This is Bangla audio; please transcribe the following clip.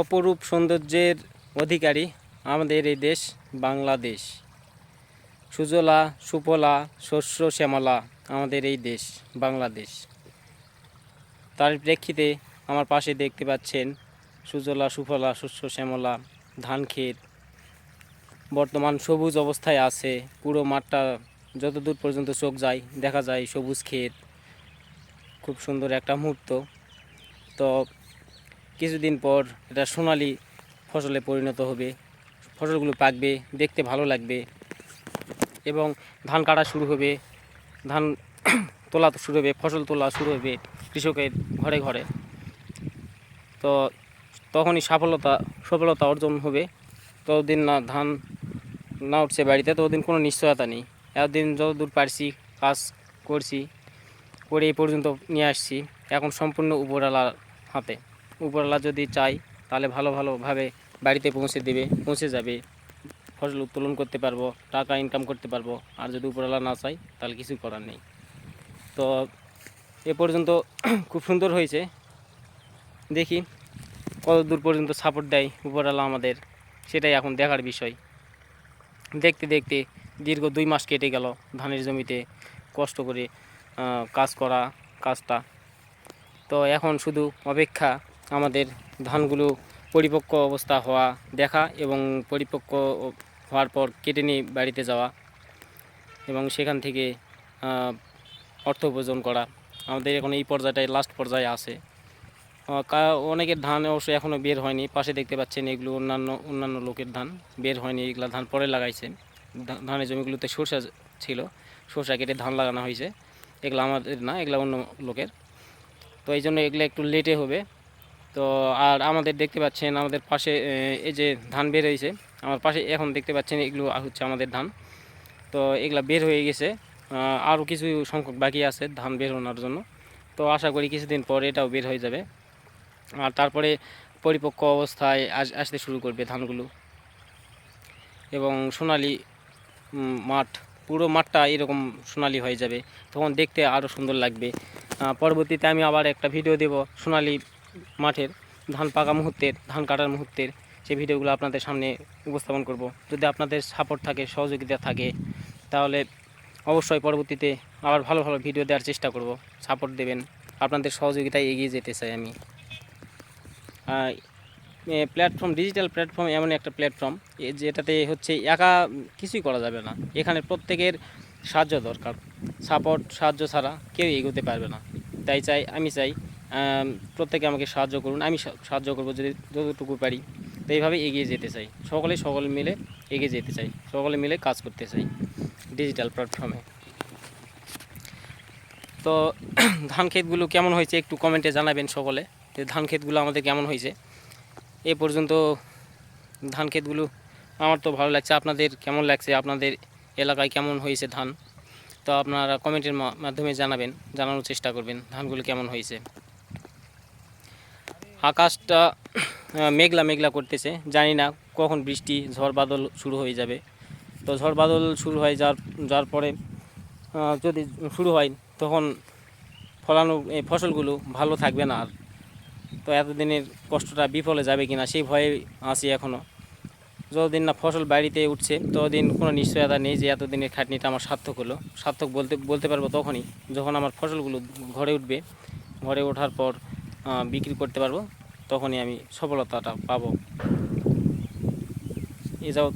অপরূপ সৌন্দর্যের অধিকারী আমাদের এই দেশ, বাংলাদেশ। সুজলা, সুফলা শস্য শ্যামলা আমাদের এই দেশ, বাংলাদেশ। তার প্রেক্ষিতে আমার পাশে দেখতে পাচ্ছেন সুজলা, সুফলা শস্য শ্যামলা ধান ক্ষেত বর্তমান সবুজ অবস্থায় আছে, পুরো মাঠটা যতদূর পর্যন্ত চোখ যায়, দেখা যায় সবুজ ক্ষেত। খুব সুন্দর একটা মুহূর্ত। তো কিছুদিন পর এটা সোনালি ফসলে পরিণত হবে। ফসলগুলো পাকবে, দেখতে ভালো লাগবে এবং ধান কাটা শুরু হবে, ধান তোলা শুরু হবে, ফসল তোলা শুরু হবে কৃষকের ঘরে ঘরে। তো তখনই সফলতা সফলতা অর্জন হবে। ততদিন না ধান না উঠছে বাড়িতে, ততদিন কোনো নিশ্চয়তা নেই। এতদিন যতদূর পারছি, কাজ করছি, করে এই পর্যন্ত নিয়ে আসছি। এখন সম্পূর্ণ উপরালার হাতে। উপরওয়ালা যদি চাই তাহলে ভালো ভালোভাবে বাড়িতে পৌঁছে দেবে, পৌঁছে যাবে। ফসল উত্তোলন করতে পারব, টাকা ইনকাম করতে পারব। আর যদি উপরওয়ালা না চাই তাহলে কিছু করার নেই। তো এ পর্যন্ত খুব সুন্দর হয়েছে। দেখি কত দূর পর্যন্ত সাপোর্ট দেয় উপরওয়ালা আমাদের। সেটাই এখন দেখার বিষয়। দেখতে দেখতে দীর্ঘ দুই মাস কেটে গেল ধানের জমিতে কষ্ট করে কাজ করা, কাজটা। তো এখন শুধু অপেক্ষা আমাদের ধানগুলো পরিপক্ক অবস্থা হওয়া দেখা এবং পরিপক্ক হওয়ার পর কেটে নিয়ে বাড়িতে যাওয়া এবং সেখান থেকে অর্থ উপার্জন করা। আমাদের এখন এই পর্যায়টায় লাস্ট পর্যায়ে আছে। অনেকের ধান অবশ্য এখনও বের হয়নি। পাশে দেখতে পাচ্ছেন এগুলো অন্যান্য অন্যান্য লোকের ধান বের হয়নি। এগুলো ধান পরে লাগাইছে ধা- ধানের জমিগুলোতে সরষা ছিল। সরষা কেটে ধান লাগানো হয়েছে। এগুলো আমাদের না, এগুলো অন্য লোকের। তো এই জন্য এগুলো একটু লেটে হবে। তো আর আমাদের দেখতে পাচ্ছেন আমাদের পাশে এই যে ধান বের হয়েছে, আমার পাশে এখন দেখতে পাচ্ছেন এগুলো হচ্ছে আমাদের ধান। তো এগুলা বের হয়ে গেছে আরও কিছু সংখ্যক বাকি আছে ধান বের হওয়ার জন্য। তো আশা করি কিছুদিন পর এটাও বের হয়ে যাবে। আর তারপরে পরিপক্ক অবস্থায় আস- আসতে শুরু করবে ধানগুলো। এবং সোনালি মাঠ, পুরো মাঠটা এরকম সোনালি হয়ে যাবে। তখন দেখতে আরও সুন্দর লাগবে। পরবর্তীতে আমি আবার একটা ভিডিও দেব সোনালি মাঠের ধান পাকা মুহূর্তের, ধান কাটার মুহূর্তের সেই ভিডিওগুলো আপনাদের সামনে উপস্থাপন করব। যদি আপনাদের সাপোর্ট থাকে, সহযোগিতা থাকে, তাহলে অবশ্যই পরবর্তীতে আবার ভালো ভালো ভিডিও দেওয়ার চেষ্টা করব। সাপোর্ট দেবেন। আপনাদের সহযোগিতায় এগিয়ে যেতে চাই আমি। প্ল্যাটফর্ম ডিজিটাল প্ল্যাটফর্ম এমন একটা প্ল্যাটফর্ম যেটাতে হচ্ছে একা কিছুই করা যাবে না। এখানে প্রত্যেকের সাহায্য দরকার। সাপোর্ট সাহায্য ছাড়া কেউ এগোতে পারবে না। তাই চাই, আমি চাই প্রত্যেকে আমাকে সাহায্য করুন। আমি সাহায্য করব যদি যতটুকু পারি। তো এইভাবে এগিয়ে যেতে চাই। সকলে সকলে মিলে এগিয়ে যেতে চাই। সকলে মিলে কাজ করতে চাই ডিজিটাল প্ল্যাটফর্মে। তো ধান ক্ষেতগুলো কেমন হয়েছে একটু কমেন্টে জানাবেন সকলে যে ধান ক্ষেতগুলো আমাদের কেমন হয়েছে। এ পর্যন্ত ধান ক্ষেতগুলো আমার তো ভালো লাগছে। আপনাদের কেমন লাগছে? আপনাদের এলাকায় কেমন হয়েছে ধান? তো আপনারা কমেন্টের মাধ্যমে জানাবেন, জানানোর চেষ্টা করবেন ধানগুলো কেমন হয়েছে। আকাশটা মেঘলা মেঘলা করতেছে। জানি না কখন বৃষ্টি, ঝড় বাদল শুরু হয়ে যাবে। তো ঝড় বাদল শুরু হয় যার যার পরে যদি শুরু হয়, তখন ফলানো, এই ফসলগুলো ভালো থাকবে না আর। তো এতদিনের কষ্টটা বিফলে যাবে কিনা, সেই ভয়ে আছি এখনও যতদিন না ফসল বাড়িতে উঠছে, ততদিন কোনো নিশ্চয়তা নেই যে এতদিনের খাটনিটা আমার সার্থক হলো। সার্থক বলতে বলতে পারব তখনই, যখন আমার ফসলগুলো ঘরে উঠবে। ঘরে ওঠার পর বিক্রি করতে পারব তখনই আমি সফলতাটা পাবো। এ যাও।